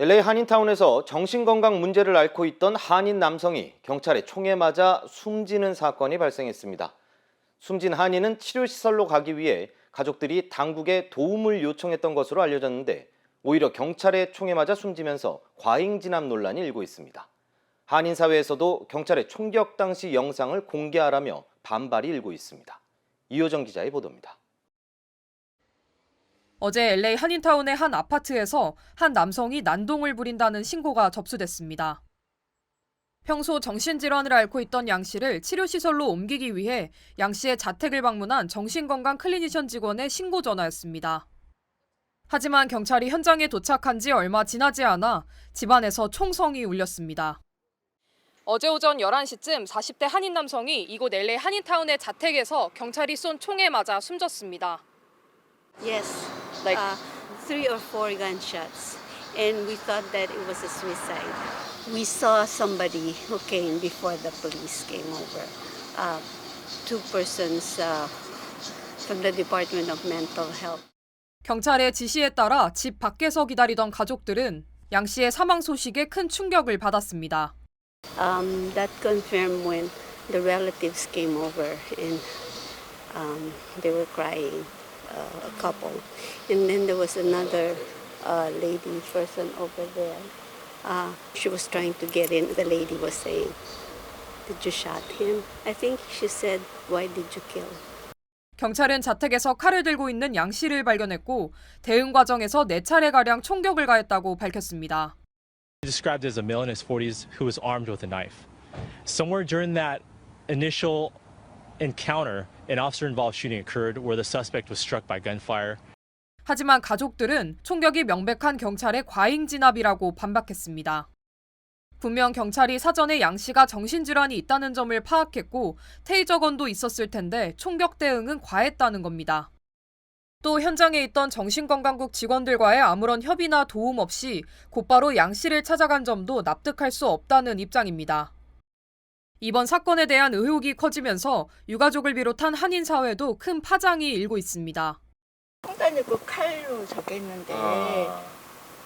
LA 한인타운에서 정신건강 문제를 앓고 있던 한인 남성이 경찰에 총에 맞아 숨지는 사건이 발생했습니다. 숨진 한인은 치료시설로 가기 위해 가족들이 당국에 도움을 요청했던 것으로 알려졌는데 오히려 경찰의 총에 맞아 숨지면서 과잉 진압 논란이 일고 있습니다. 한인 사회에서도 경찰의 총격 당시 영상을 공개하라며 반발이 일고 있습니다. 이효정 기자의 보도입니다. 어제 LA 한인타운의 한 아파트에서 한 남성이 난동을 부린다는 신고가 접수됐습니다. 평소 정신질환을 앓고 있던 양 씨를 치료시설로 옮기기 위해 양 씨의 자택을 방문한 정신건강 클리니션 직원의 신고 전화였습니다. 하지만 경찰이 현장에 도착한 지 얼마 지나지 않아 집안에서 총성이 울렸습니다. 어제 오전 11시쯤 40대 한인 남성이 이곳 LA 한인타운의 자택에서 경찰이 쏜 총에 맞아 숨졌습니다. Yes, Like- uh, three or four gunshots, and we thought that it was a suicide. We saw somebody who came before the police came over. Uh, two persons uh, from the Department of Mental Health. 경찰의 지시에 따라 집 밖에서 기다리던 가족들은 양 씨의 사망 소식에 큰 충격을 받았습니다. Um, that confirmed when the relatives came over and um, they were crying, uh, a couple. And then there was another uh, lady person over there. Uh, she was trying to get in. The lady was saying, Did you shot him? I think she said, Why did you kill? 경찰은 자택에서 칼을 들고 있는 양 씨를 발견했고 대응 과정에서 네 차례 가량 총격을 가했다고 밝혔습니다. described as a male in his 40s who was armed with a knife. Somewhere during that initial encounter, an officer involved shooting occurred where the suspect was struck by gunfire. 하지만 가족들은 총격이 명백한 경찰의 과잉 진압이라고 반박했습니다. 분명 경찰이 사전에 양 씨가 정신질환이 있다는 점을 파악했고 테이저건도 있었을 텐데 총격 대응은 과했다는 겁니다. 또 현장에 있던 정신건강국 직원들과의 아무런 협의나 도움 없이 곧바로 양 씨를 찾아간 점도 납득할 수 없다는 입장입니다. 이번 사건에 대한 의혹이 커지면서 유가족을 비롯한 한인 사회도 큰 파장이 일고 있습니다. 총단이 그 칼로 저기 했는데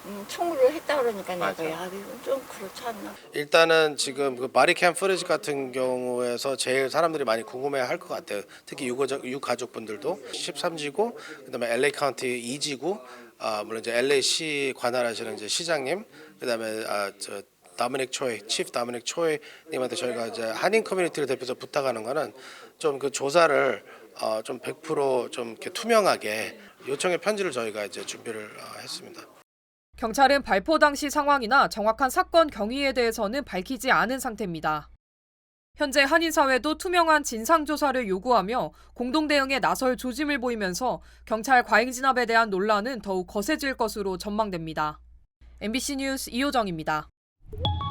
음, 총으로 했다 그러니까 내가 야좀 그렇지 않나 일단은 지금 그 바디캠 프리지 같은 경우에서 제일 사람들이 많이 궁금해할 것 같아요. 특히 유가족 유가족분들도 13지구 그다음에 LA 카운티 2지구 아 물론 이제 LA시 관할하시는 이제 시장님 그다음에 아 저 다미닉 초이 치프 다미닉 초이 님한테 저희가 이제 한인 커뮤니티를 대표해서 부탁하는 거는 좀 그 조사를 어 좀 100%좀 이렇게 투명하게 요청의 편지를 저희가 이제 준비를 어, 했습니다. 경찰은 발포 당시 상황이나 정확한 사건 경위에 대해서는 밝히지 않은 상태입니다. 현재 한인 사회도 투명한 진상 조사를 요구하며 공동 대응에 나설 조짐을 보이면서 경찰 과잉 진압에 대한 논란은 더욱 거세질 것으로 전망됩니다. MBC 뉴스 이호정입니다. you